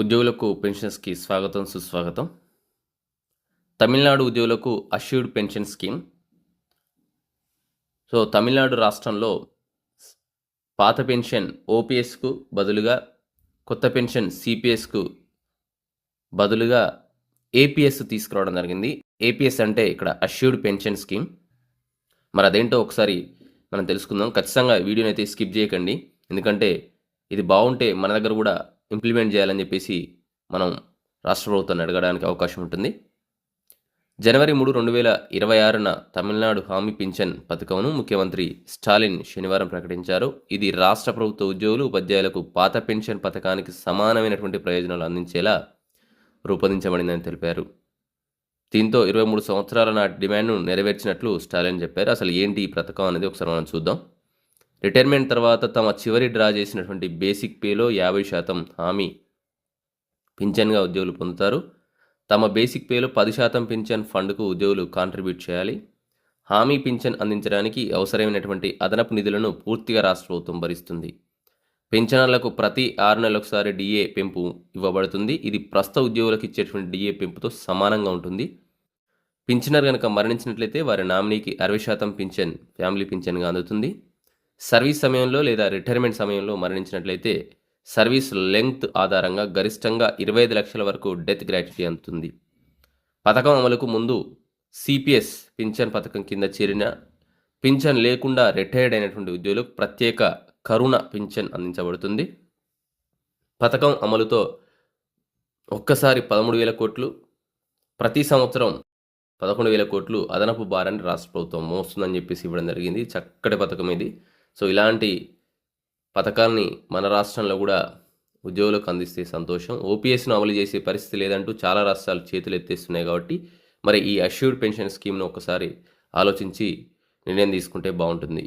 ఉద్యోగులకు పెన్షన్స్కి స్వాగతం సుస్వాగతం. తమిళనాడు ఉద్యోగులకు assured pension scheme. So Tamil Nadu రాష్ట్రంలో పాత పెన్షన్ ఓపీఎస్కు బదులుగా కొత్త పెన్షన్ సిపిఎస్కు బదులుగా ఏపీఎస్ తీసుకురావడం జరిగింది. ఏపీఎస్ అంటే ఇక్కడ అష్యూర్డ్ పెన్షన్ స్కీమ్. మరి అదేంటో ఒకసారి మనం తెలుసుకుందాం. ఖచ్చితంగా వీడియోని అయితే స్కిప్ చేయకండి. ఎందుకంటే ఇది బాగుంటే మన దగ్గర కూడా ఇంప్లిమెంట్ చేయాలని చెప్పేసి మనం రాష్ట్ర ప్రభుత్వాన్ని అడగడానికి అవకాశం ఉంటుంది. జనవరి మూడు రెండు వేల ఇరవై ఆరున తమిళనాడు హామీ పింఛన్ పథకంను ముఖ్యమంత్రి స్టాలిన్ శనివారం ప్రకటించారు. ఇది రాష్ట్ర ప్రభుత్వ ఉద్యోగులు ఉపాధ్యాయులకు పాత పెన్షన్ పథకానికి సమానమైనటువంటి ప్రయోజనాలు అందించేలా రూపొందించబడిందని తెలిపారు. దీంతో ఇరవై మూడు సంవత్సరాల నాటి డిమాండ్ను నెరవేర్చినట్లు స్టాలిన్ చెప్పారు. అసలు ఏంటి ఈ పథకం అనేది ఒకసారి మనం చూద్దాం. రిటైర్మెంట్ తర్వాత తమ చివరి డ్రా చేసినటువంటి బేసిక్ పేలో యాభై శాతం హామీ పింఛన్గా ఉద్యోగులు పొందుతారు. తమ బేసిక్ పేలో పది శాతం పింఛన్ ఫండ్కు ఉద్యోగులు కాంట్రిబ్యూట్ చేయాలి. హామీ పింఛన్ అందించడానికి అవసరమైనటువంటి అదనపు నిధులను పూర్తిగా రాష్ట్ర ప్రభుత్వం భరిస్తుంది. పెన్షనర్లకు ప్రతి ఆరు నెలలొకసారి డిఏ పెంపు ఇవ్వబడుతుంది. ఇది ప్రస్తుత ఉద్యోగులకు ఇచ్చేటువంటి డిఏ పెంపుతో సమానంగా ఉంటుంది. పింఛనర్ కనుక మరణించినట్లయితే వారి నామినీకి అరవై శాతం పింఛన్ ఫ్యామిలీ పింఛన్గా అందుతుంది. సర్వీస్ సమయంలో లేదా రిటైర్మెంట్ సమయంలో మరణించినట్లయితే సర్వీస్ లెంగ్త్ ఆధారంగా గరిష్టంగా ఇరవై ఐదు లక్షల వరకు డెత్ గ్రాట్యుటీ అందుతుంది. పథకం అమలుకు ముందు సిపిఎస్ పింఛన్ పథకం కింద చేరిన పింఛన్ లేకుండా రిటైర్డ్ అయినటువంటి ఉద్యోగులకు ప్రత్యేక కరుణ పింఛన్ అందించబడుతుంది. పథకం అమలుతో ఒక్కసారి పదమూడు వేల కోట్లు ప్రతి సంవత్సరం పదకొండు వేల కోట్లు అదనపు భారాన్ని రాష్ట్ర ప్రభుత్వం మోస్తుందని చెప్పేసి ఇవ్వడం జరిగింది. చక్కటి పథకం ఇది. సో ఇలాంటి పథకాల్ని మన రాష్ట్రంలో కూడా ఉద్యోగులకు అందిస్తే సంతోషం. ఓపీఎస్ను అమలు చేసే పరిస్థితి లేదంటూ చాలా రాష్ట్రాలు చేతులు ఎత్తేస్తున్నాయి కాబట్టి మరి ఈ అష్యూర్డ్ పెన్షన్ స్కీమ్ను ఒకసారి ఆలోచించి నిర్ణయం తీసుకుంటే బాగుంటుంది.